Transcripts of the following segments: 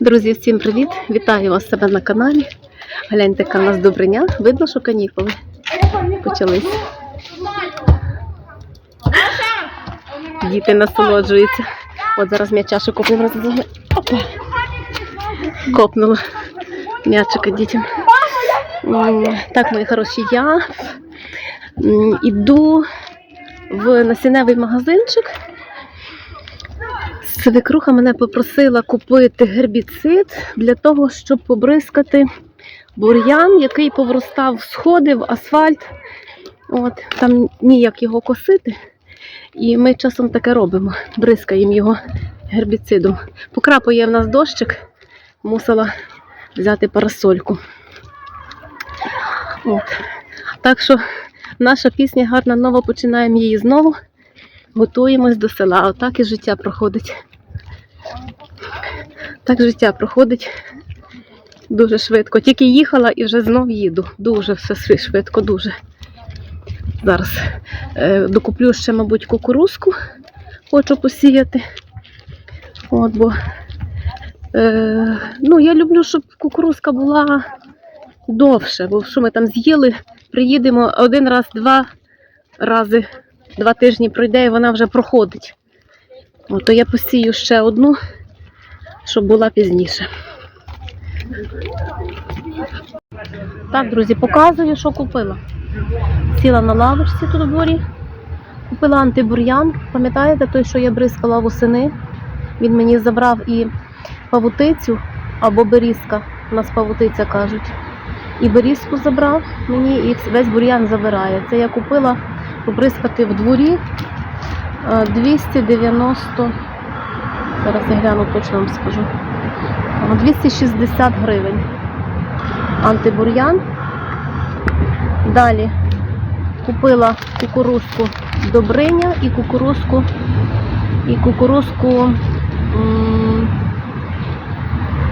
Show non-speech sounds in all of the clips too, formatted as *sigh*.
Друзі, всім привіт! Вітаю вас себе на каналі. Гляньте, яка в нас добриня. Видно, що канікули почались. Діти насолоджуються. От зараз м'ячашу купимо разом. Опа! Копнула м'ячика дітям. Так, мої хороші, я м, іду в насінневий магазинчик. Свекруха мене попросила купити гербіцид для того, щоб побризкати бур'ян, який повростав сходи в асфальт. От, там ніяк його косити. І ми часом таке робимо, бризкаємо його гербіцидом. Покрапує в нас дощик, мусила взяти парасольку. От. Так що наша пісня гарна нова, починаємо її знову. Готуємось до села. Отак і життя проходить. Так життя проходить дуже швидко. Тільки їхала і вже знов їду. Дуже все швидко, дуже. Зараз е, докуплю ще, мабуть, кукурузку. Хочу посіяти. От, бо, е, ну, я люблю, щоб кукурузка була довше, бо що ми там з'їли, приїдемо один раз, два рази, два тижні пройде і вона вже проходить. То я посію ще одну, щоб була пізніше. Так, друзі, показую, що купила. Сіла на лавочці тут у дворі, купила антибур'ян. Пам'ятаєте той, що я бризкала восени? Він мені забрав і павутицю або берізка, у нас павутиця кажуть. І берізку забрав мені, і весь бур'ян забирає. Це я купила побризкати в дворі е, 290, зараз я гляну, точно вам скажу. Е, 260 гривень. Антибур'ян. Далі купила кукурузку Добриня і кукурузку і кукурузку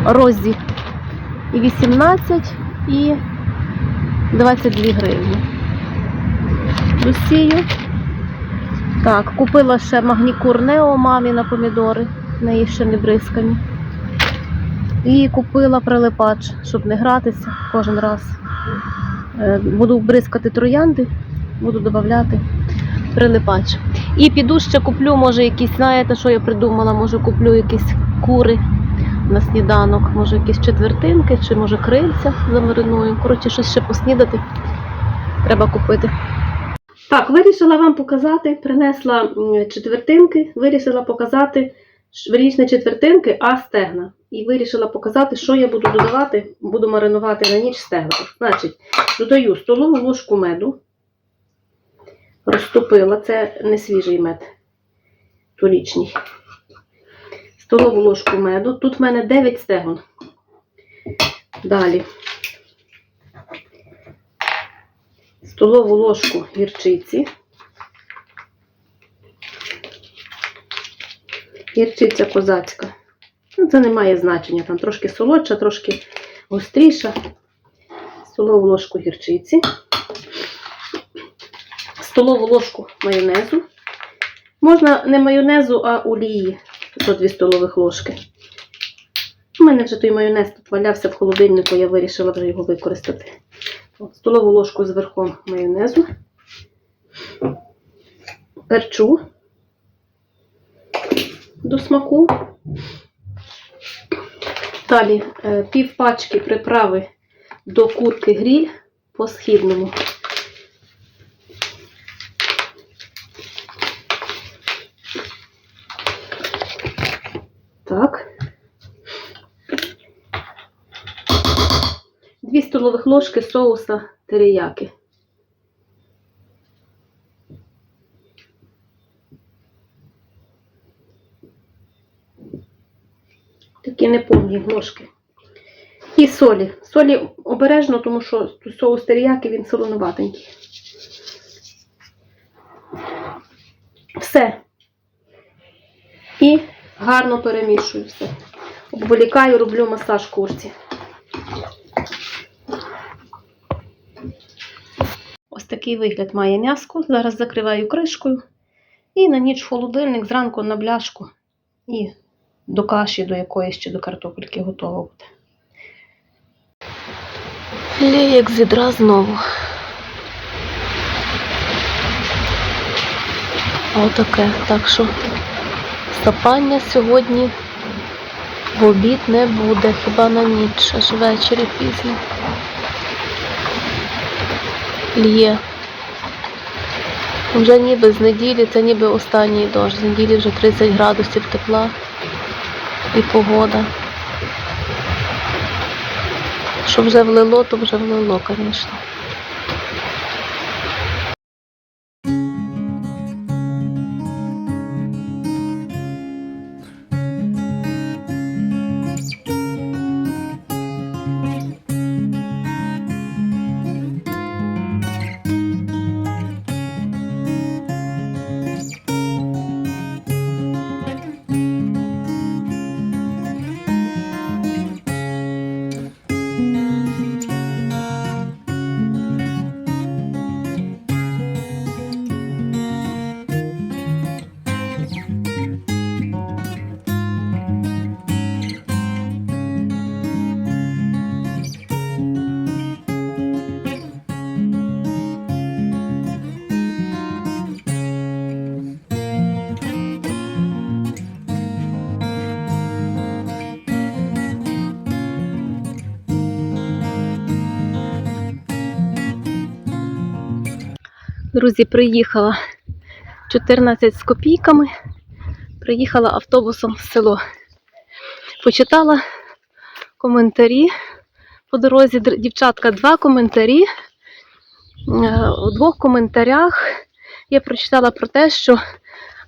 Розі. І 18, і 22 гривні. Росію. Так, купила ще магнікур Нео мамі на помідори, в неї ще не бризкані. І купила прилипач, щоб не гратися кожен раз. Е, Буду бризкати троянди, буду додати прилипач. І піду ще куплю, може, якісь, знаєте, що я придумала, може куплю якісь кури на сніданок, може якісь четвертинки, чи може крильця замариную. Коротше, щось ще поснідати треба купити. Так, вирішила вам показати, принесла четвертинки, вирішила показати, ш- четвертинки, а стегна. І вирішила показати, що я буду додавати, буду маринувати на ніч стегна. Значить, додаю столову ложку меду, розтопила, це не свіжий мед, торічній. Столову ложку меду. Тут в мене 9 стегон. Далі. Столову ложку гірчиці. Гірчиця козацька. Ну, це не має значення. Там трошки солодша, трошки гостріша. Столову ложку гірчиці. Столову ложку майонезу. Можна не майонезу, а олії. Тут 2 столових ложки. У мене вже той майонез тут валявся в холодильнику, я вирішила вже його використати. От, Столову ложку з верхом майонезу. Перчу до смаку. Далі е, пів пачки приправи до курки гріль по східному. Так. Дві столових ложки соуса терияки. Такі неповні ложки. І солі. Солі обережно, тому що соус терияки він солонуватенький. Все. І гарно перемішую все. Обволікаю, роблю масаж курці. Ось такий вигляд має м'яско. Зараз закриваю кришкою. І на ніч холодильник, зранку на бляшку. І до каші, до якоїсь чи до картопельки готова буде. Лє як знову. Отаке. Так що сапання сьогодні в обід не буде, хіба на ніч, аж ввечері пізно. Лє. Вже ніби з неділі, це ніби останній дощ. З неділі вже 30 градусів тепла і погода. Що вже влило, то вже влило, звісно. Друзі, приїхала 14 з копійками. Приїхала автобусом в село. Почитала коментарі по дорозі. Дівчатка, два коментарі. Е, У двох коментарях я прочитала про те, що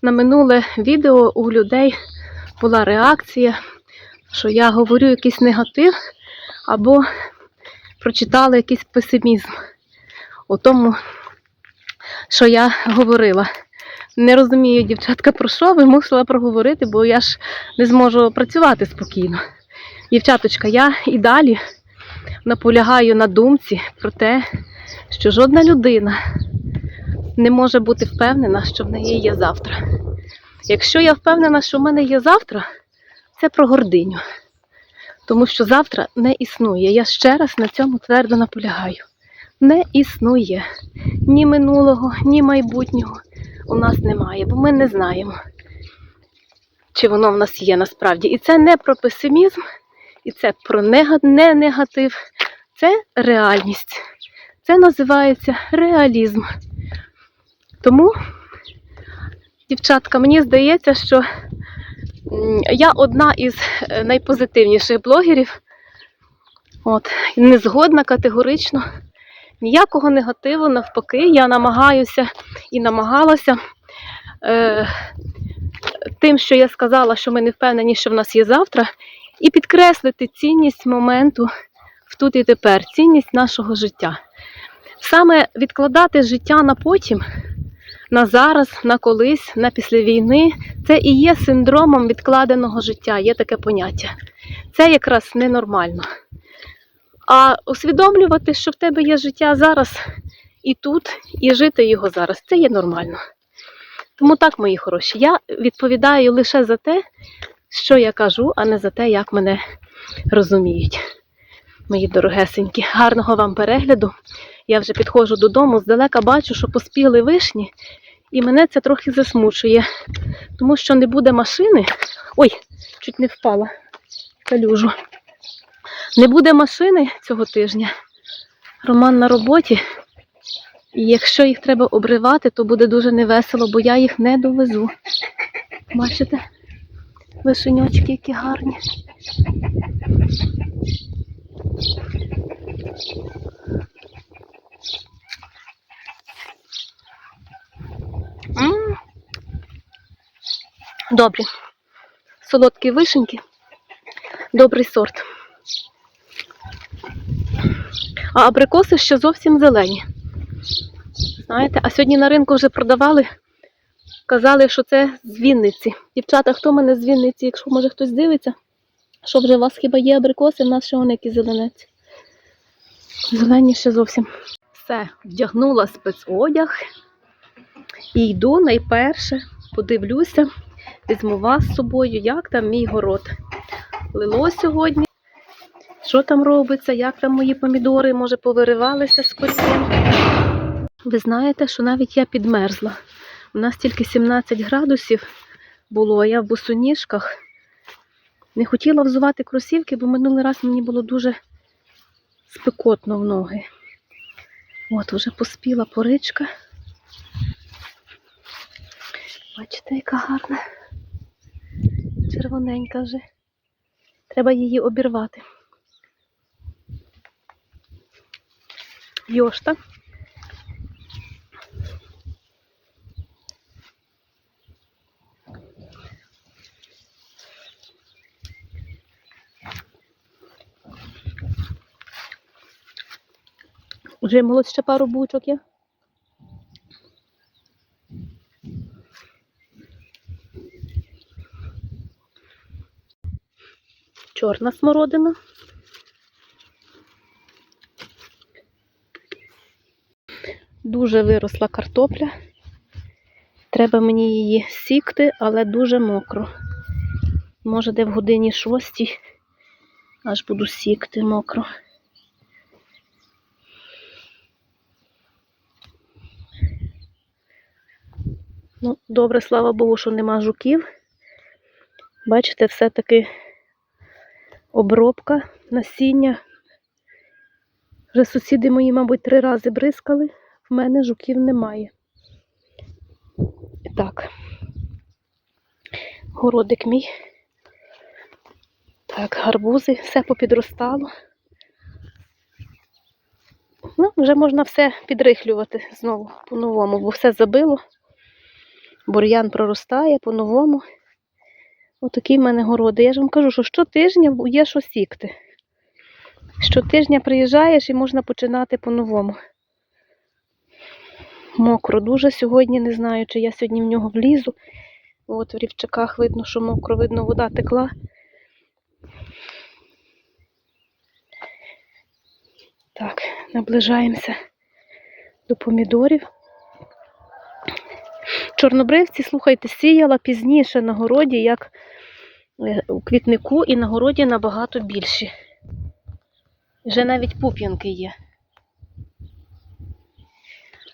на минуле відео у людей була реакція, що я говорю якийсь негатив, або прочитала якийсь песимізм у тому, що я говорила. Не розумію, дівчатка, про що ви мусила проговорити, бо я ж не зможу працювати спокійно. Дівчаточка, я і далі наполягаю на думці про те, що жодна людина не може бути впевнена, що в неї є завтра. Якщо я впевнена, що в мене є завтра, це про гординю. Тому що завтра не існує. Я ще раз на цьому твердо наполягаю. Не існує ні минулого, ні майбутнього у нас немає, бо ми не знаємо, чи воно в нас є насправді. І це не про песимізм, і це про не негатив, це реальність. Це називається реалізм. Тому, дівчатка, мені здається, що я одна із е, найпозитивніших блогерів. От, не згодна категорично ніякого негативу, навпаки, я намагаюся і намагалася е, тим, що я сказала, що ми не впевнені, що в нас є завтра, і підкреслити цінність моменту в тут і тепер, цінність нашого життя. Саме відкладати життя на потім, на зараз, на колись, на після війни, це і є синдромом відкладеного життя, є таке поняття. Це якраз ненормально. А усвідомлювати, що в тебе є життя зараз і тут, і жити його зараз, це є нормально. Тому так, мої хороші, я відповідаю лише за те, що я кажу, а не за те, як мене розуміють. Мої дорогесенькі, гарного вам перегляду. Я вже підходжу додому, здалека бачу, що поспіли вишні, і мене це трохи засмучує, тому що не буде машини. Ой, чуть не впала калюжу. Не буде машини цього тижня. Роман на роботі. І якщо їх треба обривати, то буде дуже невесело, бо я їх не довезу. Бачите? Вишеньочки, які гарні. Добрі. Солодкі вишеньки. Добрий сорт. А абрикоси ще зовсім зелені. Знаєте, а сьогодні на ринку вже продавали, казали, що це з Вінниці. Дівчата, хто мене з Вінниці, якщо може хтось дивиться, що вже у вас хіба є абрикоси, в нас ще вони які зеленець. Зелені ще зовсім. Все, вдягнула спецодяг і йду найперше, подивлюся, візьму вас з собою, як там мій город. Лило сьогодні. Що там робиться, як там мої помідори, може, повиривалися з корінням. Ви знаєте, що навіть я підмерзла. У нас тільки 17 градусів було, а я в босоніжках. Не хотіла взувати кросівки, бо минулий раз мені було дуже спекотно в ноги. От, вже поспіла поричка. Бачите, яка гарна. Червоненька вже. Треба її обірвати. Йошта. Вже молодь ще пару бучок є. Чорна смородина. Дуже виросла картопля. Треба мені її сікти, але дуже мокро. Може, де в годині шостій аж буду сікти мокро. Ну, добре, слава Богу, що нема жуків. Бачите, все-таки обробка насіння. Вже сусіди мої, мабуть, три рази бризкали. В мене жуків немає. Так. Городик мій. Так, гарбузи, все попідростало. Ну, вже можна все підрихлювати знову по-новому, бо все забило. Бур'ян проростає по-новому. Отакі в мене городи. Я ж вам кажу, що щотижня є що сікти. Щотижня приїжджаєш і можна починати по-новому. Мокро дуже сьогодні, не знаю, чи я сьогодні в нього влізу. От в рівчаках видно, що мокро, видно, вода текла. Так, наближаємося до помідорів. Чорнобривці, слухайте, сіяла пізніше на городі, як е, у квітнику, і на городі набагато більші. Вже навіть пуп'янки є.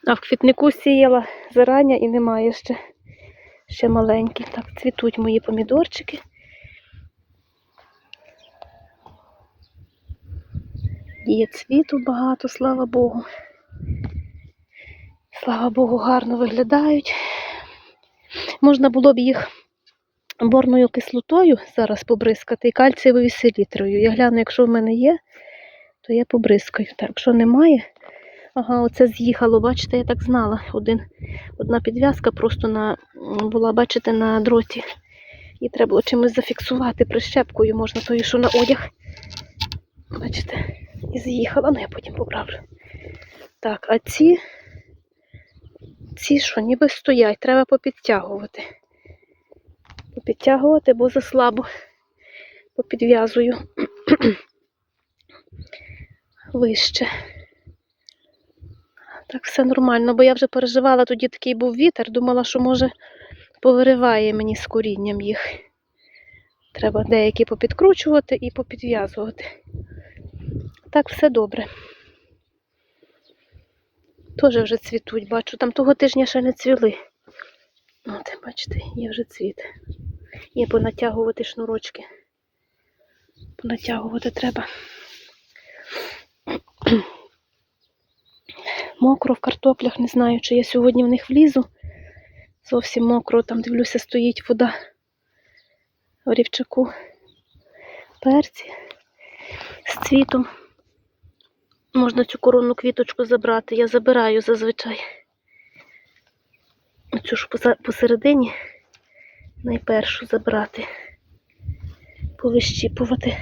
А в квітнику сіяла зарання і немає ще, ще маленькі. Так, цвітуть мої помідорчики. Є цвіту багато, слава Богу. Слава Богу, гарно виглядають. Можна було б їх борною кислотою зараз побризкати і кальцієвою селітрою. Я гляну, якщо в мене є, то я побризкаю. Так, якщо немає, ага, оце з'їхало, бачите, я так знала. Один, одна підв'язка просто на, була, бачите, на дроті. Її треба було чимось зафіксувати прищепкою, можна тою, що на одяг. Бачите, і з'їхала, ну я потім поправлю. Так, а ці, ці що, ніби стоять, треба попідтягувати. Попідтягувати, бо заслабо попідв'язую *clears throat* вище. Так, все нормально, бо я вже переживала, тоді такий був вітер, думала, що може повириває мені з корінням їх. Треба деякі попідкручувати і попідв'язувати. Так, все добре. Теж вже цвітуть, бачу, там того тижня ще не цвіли. От, бачите, є вже цвіт. Є понатягувати шнурочки. Понатягувати треба. Мокро в картоплях, не знаю, чи я сьогодні в них влізу. Зовсім мокро, там дивлюся, стоїть вода в рівчаку. Перці з цвітом. Можна цю коронну квіточку забрати. Я забираю зазвичай. Оцю ж посередині найпершу забрати, повищіпувати.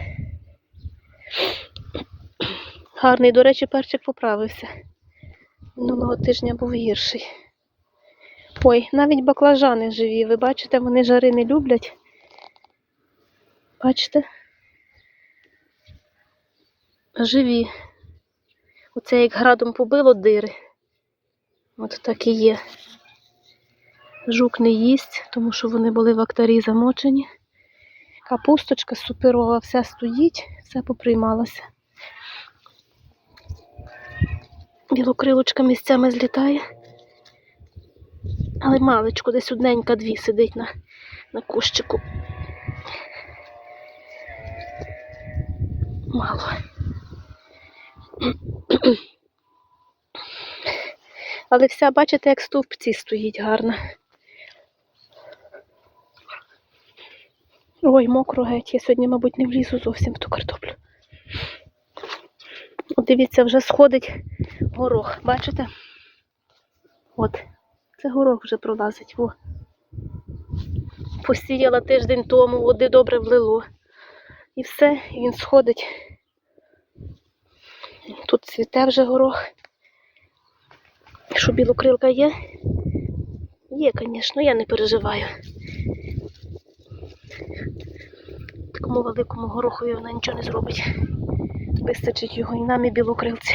Гарний, до речі, перчик поправився. Минулого тижня був гірший. Ой, навіть баклажани живі. Ви бачите, вони жари не люблять. Бачите? Живі. Оце як градом побило дири. От так і є. Жук не їсть, тому що вони були в актарі замочені. Капусточка суперова, все стоїть, все поприймалося. Білокрилочка місцями злітає. Але маличку, десь одненька дві сидить на, на кущику. Мало. Але вся, бачите, як стовпці стоїть гарно. Ой, мокро геть. Я сьогодні, мабуть, не влізу зовсім в ту картоплю. От дивіться, вже сходить горох. Бачите? От. Це горох вже пролазить. Во. Посіяла тиждень тому, води добре влило. І все, він сходить. Тут цвіте вже горох. Що білокрилка є? Є, звісно, я не переживаю. Такому великому горохові вона нічого не зробить. Вистачить його і нам, і білокрилці.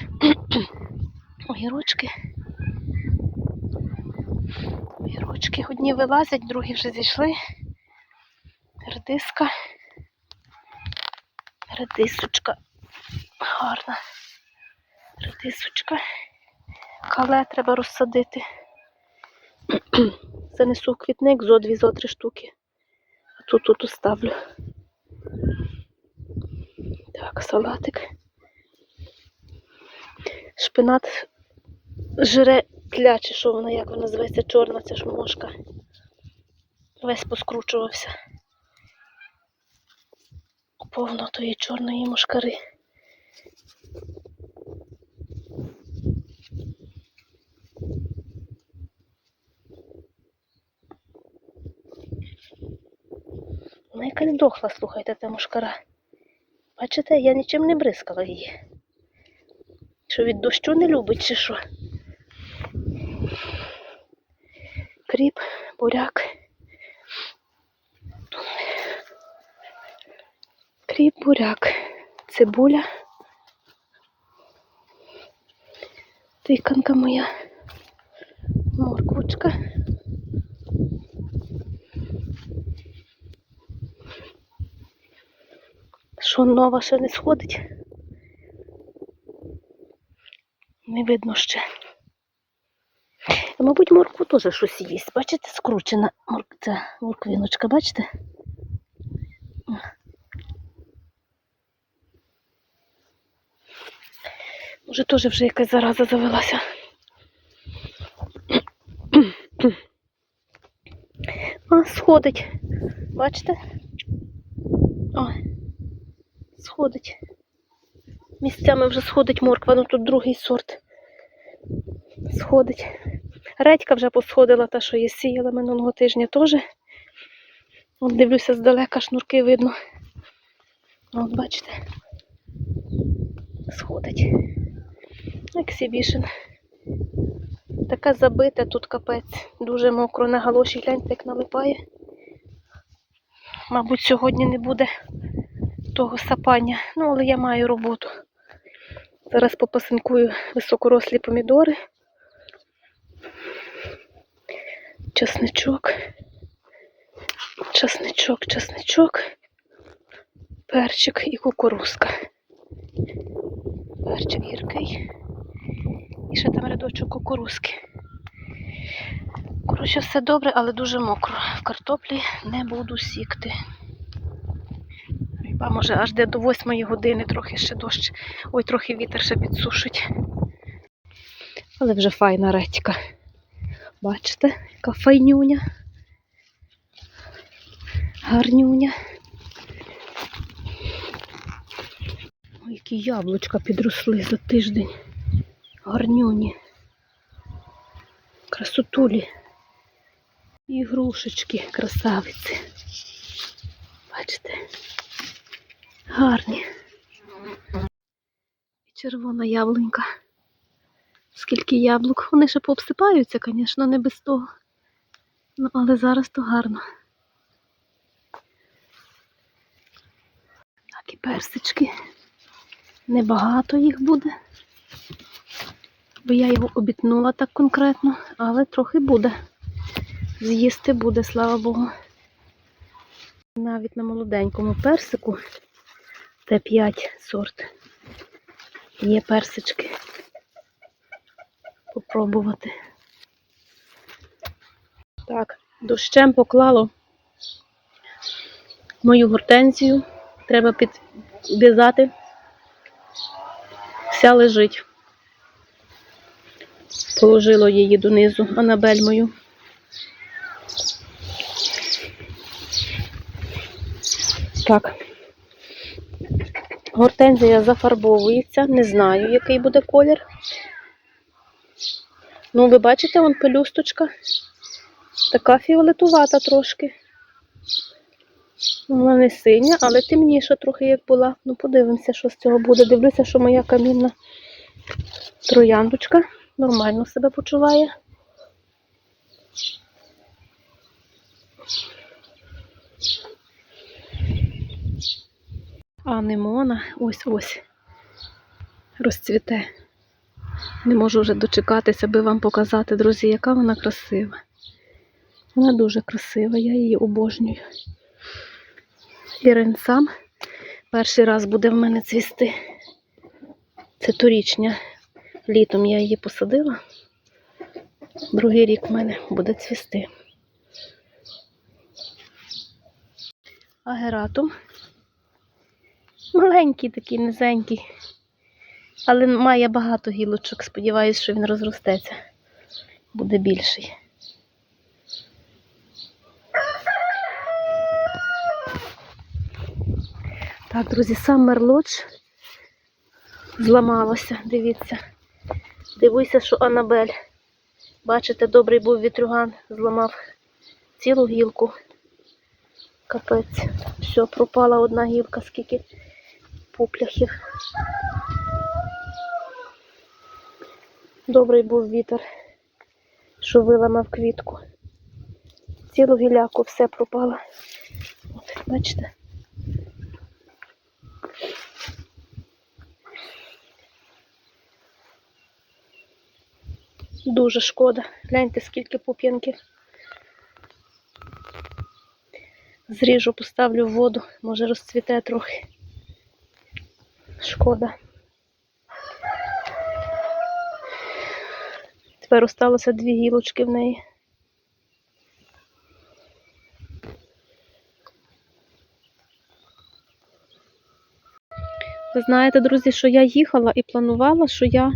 *clears throat* Огірочки. Огірочки. Одні вилазять, другі вже зійшли. Редиска. Редисочка. Гарна. Редисочка. Кале треба розсадити. *clears throat* Занесу в квітник зо дві, зо три штуки. А тут тут оставлю. Так, салатик. Шпинат жре тля, чи що вона, як вона називається, чорна, ця ж мошка. Весь поскручувався. Повно тої чорної мошкари. Вона якась дохла, слухайте, та мошкара. Бачите, я нічим не бризкала її. Що від дощу не любить, чи що? Кріп, буряк. Кріп, буряк, цибуля. Тиканка моя. Морквочка. Що нова ще не сходить? Не видно ще. Мабуть, моркву теж щось їсть. Бачите, скручена ця морквіночка, бачите? Може, теж вже якась зараза завелася. А, сходить. Бачите? О, сходить. Місцями вже сходить морква, ну тут другий сорт. Сходить. Редька вже посходила, та, що я сіяла минулого тижня теж. От дивлюся здалека, шнурки видно. От бачите. Сходить. Ексібішен. Така забита тут капець. Дуже мокро на галоші, гляньте, як налипає. Мабуть, сьогодні не буде того сапання. Ну, але я маю роботу. Зараз попасинкую високорослі помідори. Часничок. Часничок, часничок. Перчик і кукурузка. Перчик гіркий. І ще там рядочок кукурузки. Коротше, все добре, але дуже мокро. В картоплі не буду сікти. А може аж де до 8 години трохи ще дощ. Ой, трохи вітер ще підсушить. Але вже файна редька. Бачите, яка файнюня. Гарнюня. Ой, які яблучка підросли за тиждень. Гарнюні. Красотулі. І грушечки, красавиці. Бачите? Гарні. І червона яблунька. Скільки яблук. Вони ще пообсипаються, звісно, не без того. Ну, але зараз то гарно. Так, і персички. Небагато їх буде. Бо я його обітнула так конкретно, але трохи буде. з'їсти буде, слава Богу. Навіть на молоденькому персику Т5 сорт. Є персички. Попробувати. Так, дощем поклало мою гортензію. Треба підв'язати. Вся лежить. Положило її донизу Анабель мою. Так. Гортензія зафарбовується, не знаю, який буде колір. Ну, ви бачите, вон пелюсточка. Така фіолетувата трошки. Вона не синя, але темніша трохи як була. Ну, подивимося, що з цього буде. Дивлюся, що моя камінна трояндочка нормально себе почуває. А немона ось ось розцвіте. Не можу вже дочекатися, аби вам показати, друзі, яка вона красива. Вона дуже красива, я її обожнюю. Ірин сам перший раз буде в мене цвісти. Це торічня. Літом я її посадила. Другий рік в мене буде цвісти. Агератум. Маленький такий, низенький. Але має багато гілочок. Сподіваюсь, що він розростеться. Буде більший. Так, друзі, сам мерлоч зламалося, дивіться. Дивуйся, що Анабель. Бачите, добрий був вітрюган, зламав цілу гілку. Капець. Все, пропала одна гілка, скільки пупляхів. Добрий був вітер, що виламав квітку. Цілу гіляку все пропало. От, бачите? Дуже шкода. Гляньте, скільки пуп'янків. Зріжу, поставлю в воду, може розцвіте трохи. Шкода. Тепер осталося дві гілочки в неї. Ви знаєте, друзі, що я їхала і планувала, що я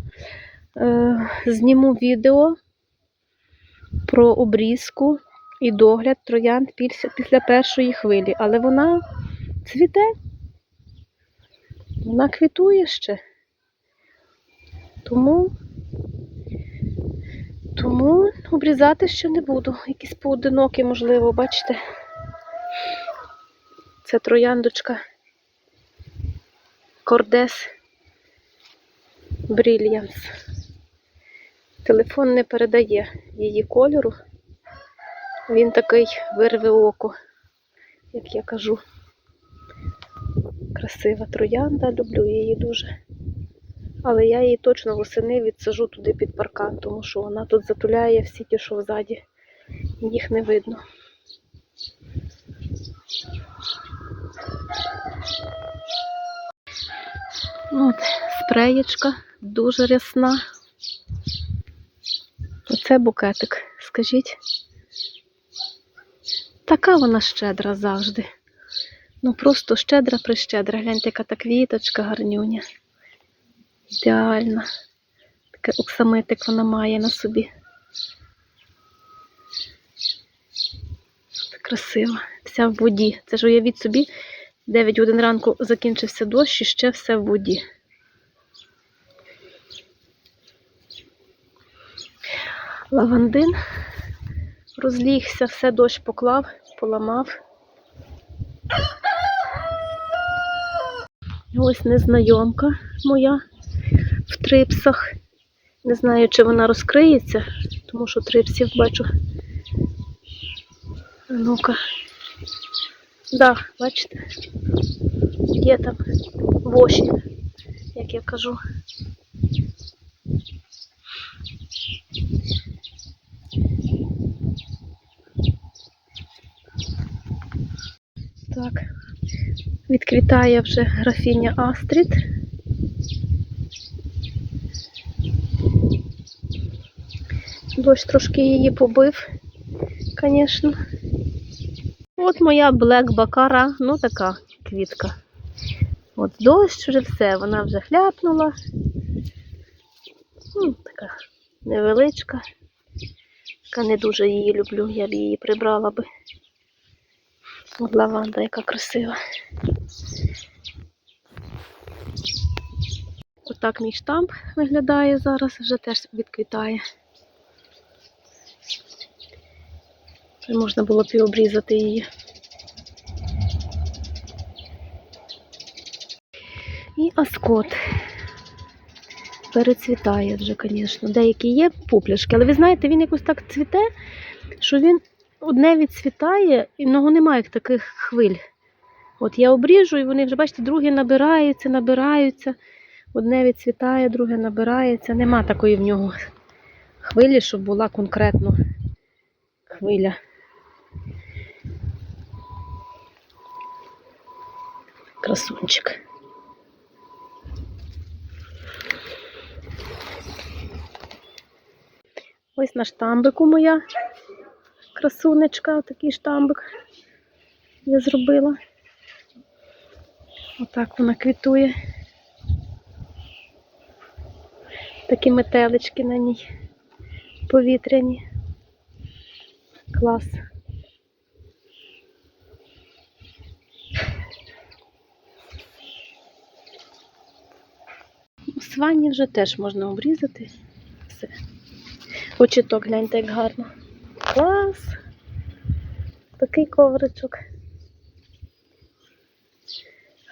е, зніму відео про обрізку і догляд троянд після, після першої хвилі, але вона цвіте, вона квітує ще. Тому, тому обрізати ще не буду. Якісь поодинокі, можливо, бачите. Це трояндочка Кордес Брільянс. Телефон не передає її кольору. Він такий вирве око, як я кажу. Красива троянда, люблю її дуже. Але я її точно восени відсажу туди під паркан, тому що вона тут затуляє всі ті, що взаді. Їх не видно. От, спреєчка дуже рясна. Оце букетик, скажіть. Така вона щедра завжди. Ну просто щедра прищедра. Гляньте, яка та квіточка гарнюня. Ідеальна. Таке оксамитик вона має на собі. Красива. Вся в воді. Це ж уявіть собі, 9 годин ранку закінчився дощ і ще все в воді. Лавандин розлігся, все дощ поклав, поламав. Ось незнайомка моя трипсах. Не знаю, чи вона розкриється, тому що трипсів бачу. Ну-ка. Да, бачите, є там воші, як я кажу. Так, відквітає вже графіня Астрід. Дощ трошки її побив, звісно. От моя Блек Бакара, ну така квітка. От дощ вже все, вона вже хляпнула. Ну, така невеличка. Така не дуже її люблю, я б її прибрала би. От лаванда, яка красива. Отак мій штамп виглядає зараз, вже теж відквітає. Вже можна було б і обрізати її. І аскот. Перецвітає вже, звісно. Деякі є пупляшки, але ви знаєте, він якось так цвіте, що він одне відцвітає, і много немає таких хвиль. От я обріжу, і вони вже, бачите, друге набираються, набираються. Одне відцвітає, друге набирається. Нема такої в нього хвилі, щоб була конкретно хвиля. Красунчик. Ось на штамбику моя красунечка, такий штамбик я зробила. Отак вона квітує. Такі метелички на ній повітряні. Клас. Свані вже теж можна обрізати. Все. Очіток, гляньте, як гарно. Клас! Такий ковричок.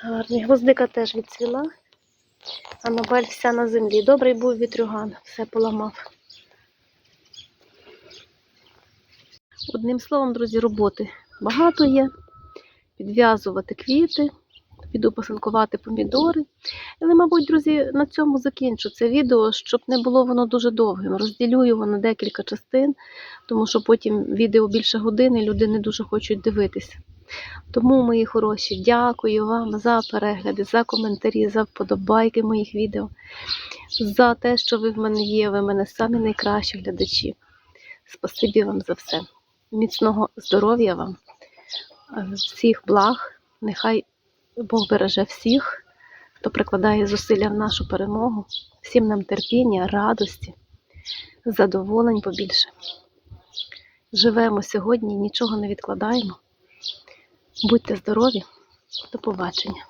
Гарний. Гвоздика теж відцвіла. Анабель вся на землі. Добрий був вітрюган, все поламав. Одним словом, друзі, роботи багато є. Підв'язувати квіти, піду посилкувати помідори. Але, мабуть, друзі, на цьому закінчу це відео, щоб не було воно дуже довгим. Розділю його на декілька частин, тому що потім відео більше години, люди не дуже хочуть дивитися. Тому, мої хороші, дякую вам за перегляди, за коментарі, за вподобайки моїх відео, за те, що ви в мене є. Ви в мене самі найкращі глядачі. Спасибі вам за все. Міцного здоров'я вам, всіх благ. Нехай Бог береже всіх, хто прикладає зусилля в нашу перемогу. Всім нам терпіння, радості, задоволень побільше. Живемо сьогодні, нічого не відкладаємо. Будьте здорові, до побачення.